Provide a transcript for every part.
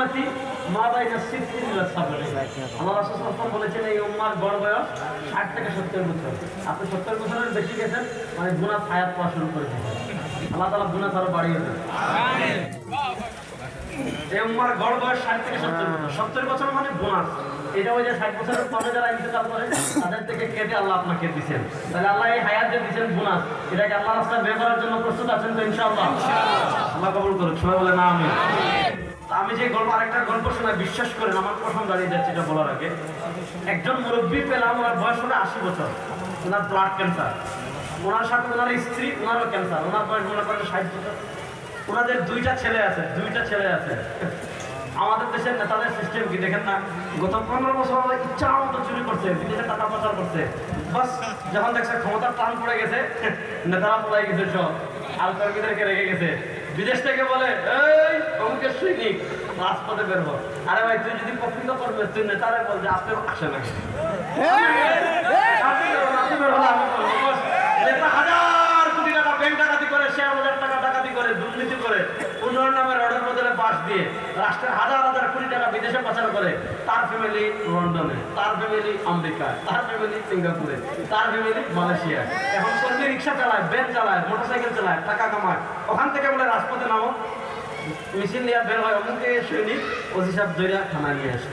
উম্মতি মা বাইনা সিদ্দিন আল্লাহ রাসূল সাল্লাল্লাহু আলাইহি ওয়াসাল্লাম বলেছেন এই উম্মার গড় বয়স 60 থেকে 70 বছর। আপনি 70 বছরের বেশি গেছেন মানে গুনাহ হায়াত পাওয়া শুরু করে দিয়েছেন। আল্লাহ তাআলা গুনাহ আরও বাড়িয়ে দেন। এই উম্মার গড় বয়স 60 থেকে 70 বছর। 70 বছর মানে বোনাস এটা ওই যে 60 বছরের পরে যারা ইন্তেকাল করে তাদের থেকে কেটে আল্লাহ আপনাকে দিবেন তাহলে আল্লাহ এই হায়াত যে দিবেন বোনাস এটাকে আল্লাহ রাস্তায় বের করার জন্য প্রস্তুত আছেন তো ইনশাআল্লাহ? আল্লাহ কবুল করুক সবাই বলে না আমি আমি যে গল্প আরেকটা গল্প শোনা বিশ্বাস করেন, আমার প্রথম দাঁড়িয়ে যাচ্ছে এটা বলার আগে, একজন মুরব্বী পেলাম, ওনার বয়স হলো আশি বছর। ওনার ব্লাড ক্যান্সার ওনার সাথে ওনার স্ত্রী, ওনারও ক্যান্সার ওনার বয়স মনে করেন ষাট বছর। ওনাদের দুইটা ছেলে আছে, দুইটা ছেলে আছে। আমাদের দেশের নেতাদের সিস্টেম কি দেখেন না? গত পনেরো বছর আমাদের ইচ্ছা মতো চুরি করছে, বিদেশে টাকা পাচার করছে। বাস, যখন দেখছে ক্ষমতার টান পড়ে গেছে, নেতারা পড়াই গেছে সব। কর্মীদেরকে রেখে গেছে। বিদেশ থেকে বলে এই অমুকের সৈনিক রাজপথে বের হো আরে ভাই তুই যদি পছন্দ করবে তুই নেতারা বল যে আসতে আসে না আপনি আপনি বের হলে আমি বলব, বস, নেতা হাজার কোটি টাকা ব্যাংক ডাকাতি করে শেয়ার বাজার টাকা ডাকাতি করে দুর্নীতি করে উন্নয়ন নামে রডের বদলে বাস দিয়ে রাষ্ট্রের হাজার হাজার কোটি টাকা বিদেশে পাচার করে তার ফ্যামিলি লন্ডনে, তার ফ্যামিলি আমেরিকায়, তার ফ্যামিলি সিঙ্গাপুরে, তার ফ্যামিলি মালয়েশিয়ায়। এখন কর্মী রিক্সা চালায় ভ্যান চালায় মোটরসাইকেল চালায়, টাকা কামায়। ওখান থেকে বলে, রাজপথে নামো। মিছিল নিয়ে বের হয়, অমুকে সৈনিক ওসি সাহেব দইরা থানা নিয়ে আসে।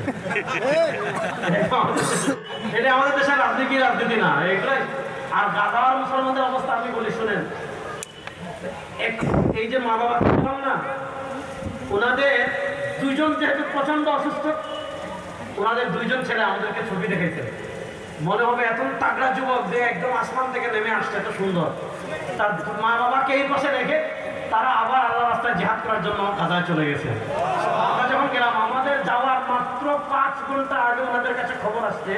এটা আমাদের দেশের রাজনীতি রাজনীতি না, এগুলাই। আর গাদা আর মুসলমানদের অবস্থা আমি বলি, শুনেন। এই যে মা বাবা না? ওনাদের দুইজন যেহেতু প্রচণ্ড অসুস্থ, ওনাদের দুইজন ছেলে আমাদেরকে ছবি দেখেছে মনে হবে এত তাগড়া যুবক যে একদম আসমান থেকে নেমে আসছে, এত সুন্দর। তার মা বাবাকে এই পাশে রেখে তারা আবার আল্লাহ রাস্তায় জিহাদ করার জন্য কাজায় চলে গেছে। গেলাম। আমাদের যাওয়ার মাত্র পাঁচ ঘণ্টা আগে ওনাদের কাছে খবর আসছে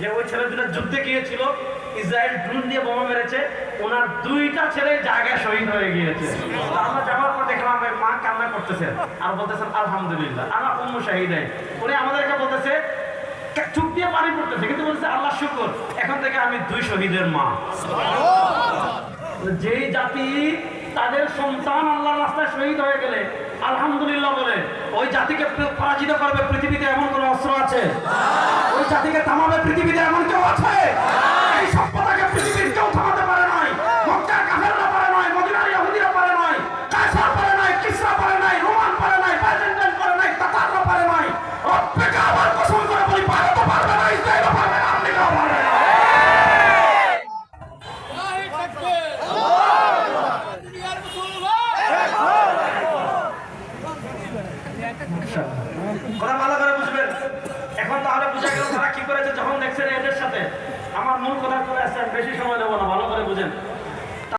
যে ওই ছেলে যুদ্ধে গিয়েছিল, ইসরায়েল ড্রোন দিয়ে বোমা মেরেছে, ওনার দুইটা ছেলে জায়গায় শহীদ হয়ে গিয়েছে। আমরা যাওয়ার পর দেখলাম মা কান্না করতেছেন আর বলতেছেন, আলহামদুলিল্লাহ। আমরা উনি আমাদেরকে বলতেছে চুপ দিয়ে পানি পড়তেছে। কিন্তু বলছে আল্লাহ শুকর, এখন থেকে আমি দুই শহীদের মা। যেই জাতি, তাদের সন্তান আল্লাহর রাস্তায় শহীদ হয়ে গেলে, আলহামদুলিল্লাহ ওই জাতিকে পরাজিত করবে পৃথিবীতে এমন কোন অস্ত্র আছে? ওই জাতিকে থামাবে পৃথিবীতে এমন কেউ আছে? কি করেছে? যখন দেখছেন এদের সাথে, আমার মূল কথা করে আসছেন, বেশি সময় দেবো না, ভালো করে বুঝেন।